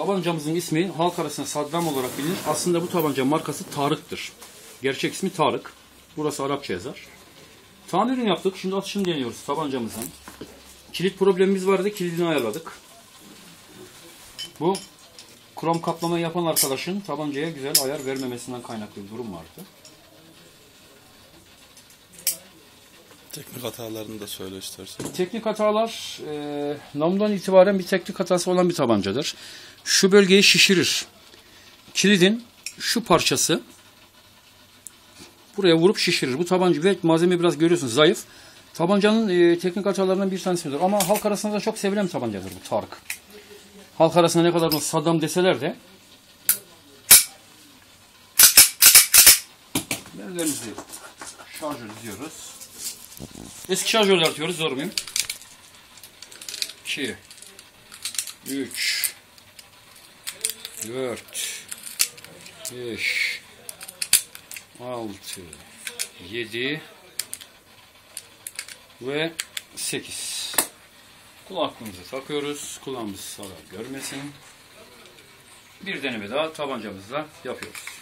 Tabancamızın ismi halk arasında Saddam olarak bilinir. Aslında bu tabanca markası Tarık'tır. Gerçek ismi Tarık. Burası Arapça yazar. Tamirini yaptık. Şimdi atışını deniyoruz tabancamızın. Kilit problemimiz vardı. Kilidini ayarladık. Bu krom kaplama yapan arkadaşın tabancaya güzel ayar vermemesinden kaynaklı bir durum vardı. Teknik hatalarını da söyle istersen. Teknik hatalar e, namludan itibaren bir teknik hatası olan bir tabancadır. Şu bölgeyi şişirir. Kilidin şu parçası buraya vurup şişirir. Bu tabanca ve malzeme biraz görüyorsunuz zayıf. Tabancanın e, teknik hatalarından bir tanesidir. Ama halk arasında da çok sevilen bir tabancadır bu Tarık. Halk arasında ne kadar da Saddam deseler de Bellerimizi şarjör diyoruz. Eski şarjörler atıyoruz. Zor muyum? 2 3 4 5 6 7 ve 8 Kulaklığımızı takıyoruz. Kulağımız zarar görmesin. Bir deneme daha tabancamızla yapıyoruz.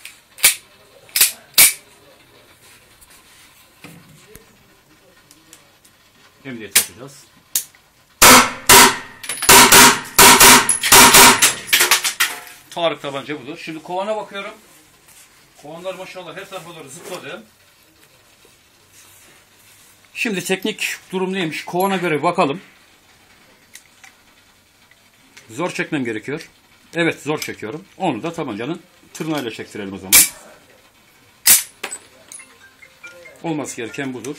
Emniyet yapacağız. Tarık tabanca budur. Şimdi kovana bakıyorum. Kovanlar maşallah her tarafa doğru zıpladı. Şimdi teknik durum neymiş? Kovana göre bakalım. Zor çekmem gerekiyor. Evet zor çekiyorum. Onu da tabancanın tırnağıyla çektirelim o zaman. Olması gereken budur.